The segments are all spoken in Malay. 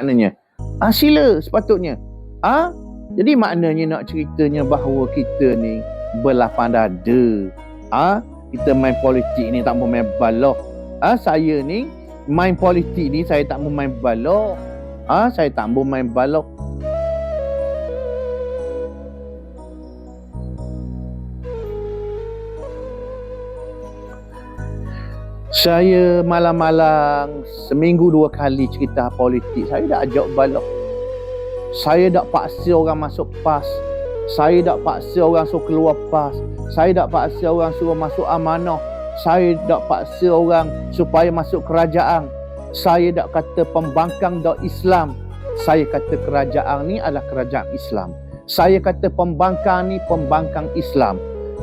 maknanya. Ah sila sepatutnya. Ah jadi maknanya nak ceritanya bahawa kita ni berlapang dada. Ah kita main politik ni tak mau main balok. Ah saya ni main politik ni saya tak mau main balok. Ah saya tak mau main balok. Saya malam-malam seminggu dua kali cerita politik. Saya dah ajak balok. Saya dah paksa orang masuk PAS. Saya dah paksa orang suruh keluar PAS. Saya dah paksa orang suruh masuk amanah. Saya dah paksa orang supaya masuk kerajaan. Saya dah kata pembangkang dak Islam. Saya kata kerajaan ni adalah kerajaan Islam. Saya kata pembangkang ni pembangkang Islam.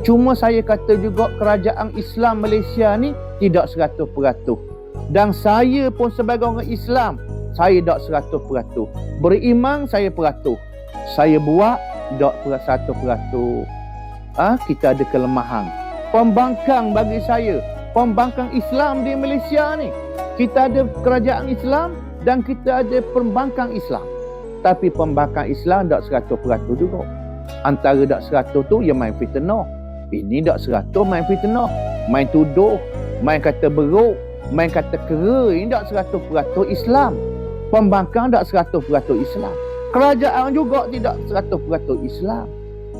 Cuma saya kata juga kerajaan Islam Malaysia ni tidak seratus peratus. Dan saya pun sebagai orang Islam, saya tak seratus peratus. Beriman saya peratus. Saya buat tak seratus peratus. Ah, kita ada kelemahan. Pembangkang bagi saya, pembangkang Islam di Malaysia ni. Kita ada kerajaan Islam dan kita ada pembangkang Islam. Tapi pembangkang Islam tak seratus peratus juga. Antara tak seratus tu yang main fitnah. Ini tak seratus main fitnah. Main tuduh. Main kata beruk. Main kata kera. Ini tak seratus peratus Islam. Pembangkang tak seratus peratus Islam. Kerajaan juga tidak seratus peratus Islam.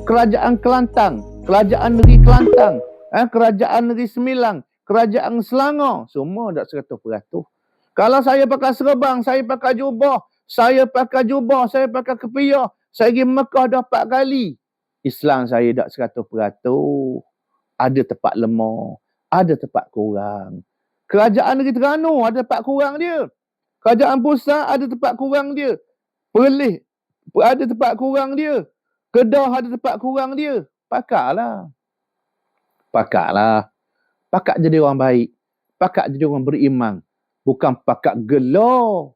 Kerajaan Kelantan. Kerajaan Negeri Kelantan. Eh, kerajaan Negeri Sembilang. Kerajaan Selangor. Semua tak seratus peratus. Kalau saya pakai serabang, saya pakai jubah, saya pakai jubah, saya pakai kepiah, saya pergi Mekah dah empat kali. Islam saya tak seratus peratus. Ada tempat lemah. Ada tempat kurang. Kerajaan negeri Terengganu ada tempat kurang dia. Kerajaan pusat ada tempat kurang dia. Perlis ada tempat kurang dia. Kedah ada tempat kurang dia. Pakaklah. Pakaklah. Pakak jadi orang baik. Pakak jadi orang beriman. Bukan pakak gelar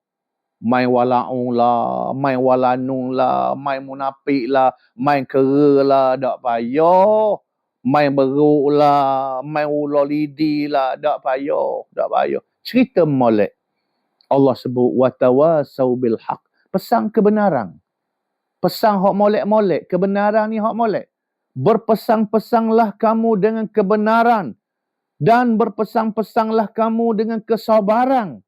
main wala'ung lah, main walanung lah, main munafik lah, main kera lah, tak payah. Main beruk lah, main ular lidi lah, tak payah, tak payah. Cerita molek. Allah sebut, watawasau bil haq. Pesan kebenaran. Pesan hak molek-molek. Kebenaran ni hak molek. Berpesang-pesanglah kamu dengan kebenaran. Dan berpesang-pesanglah kamu dengan kesabaran.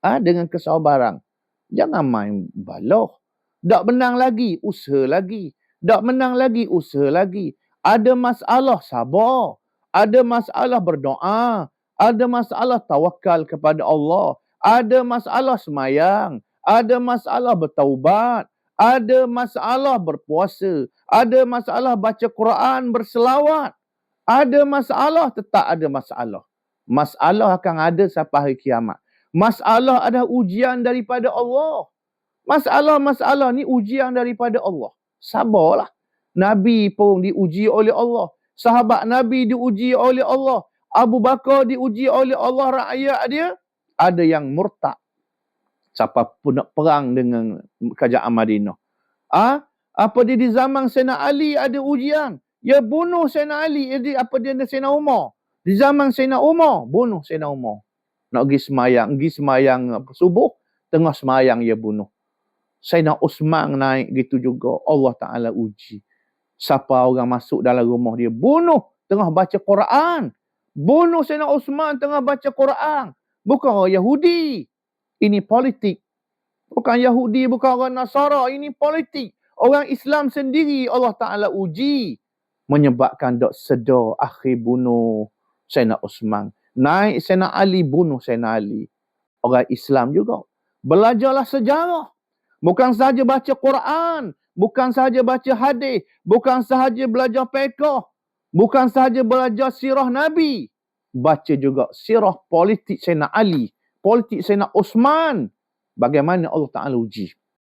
Ah, ha? dengan kesabaran. Jangan main baloh. Tak menang lagi, usaha lagi. Tak menang lagi, usaha lagi. Ada masalah, sabar. Ada masalah berdoa. Ada masalah tawakal kepada Allah. Ada masalah semayang. Ada masalah bertaubat. Ada masalah berpuasa. Ada masalah baca Quran berselawat. Ada masalah, tetap ada masalah. Masalah akan ada sampai hari kiamat. Masalah ada ujian daripada Allah. Masalah-masalah ni ujian daripada Allah. Sabarlah. Nabi pun diuji oleh Allah. Sahabat Nabi diuji oleh Allah. Abu Bakar diuji oleh Allah rakyat dia. Ada yang murtad. Siapa pun nak perang dengan kerajaan Madinah. Ah, Apa dia di zaman Sena Ali ada ujian. Ya bunuh Sena Ali. Jadi apa dia ada Sena Umar. Di zaman Sena Umar, bunuh Sena Umar nak pergi semayang, pergi semayang subuh, tengah semayang ia bunuh. Nak Usman naik gitu juga. Allah Ta'ala uji. Siapa orang masuk dalam rumah dia, bunuh tengah baca Quran. Bunuh Sayyidina Usman tengah baca Quran. Bukan orang Yahudi. Ini politik. Bukan Yahudi, bukan orang Nasara. Ini politik. Orang Islam sendiri Allah Ta'ala uji. Menyebabkan dok sedar akhir bunuh Sayyidina Usman. Naik Sena Ali, bunuh Sena Ali. Orang Islam juga. Belajarlah sejarah. Bukan sahaja baca Quran. Bukan sahaja baca hadis. Bukan sahaja belajar pekoh. Bukan sahaja belajar sirah Nabi. Baca juga sirah politik Sena Ali. Politik Sena Osman. Bagaimana Allah Ta'ala uji.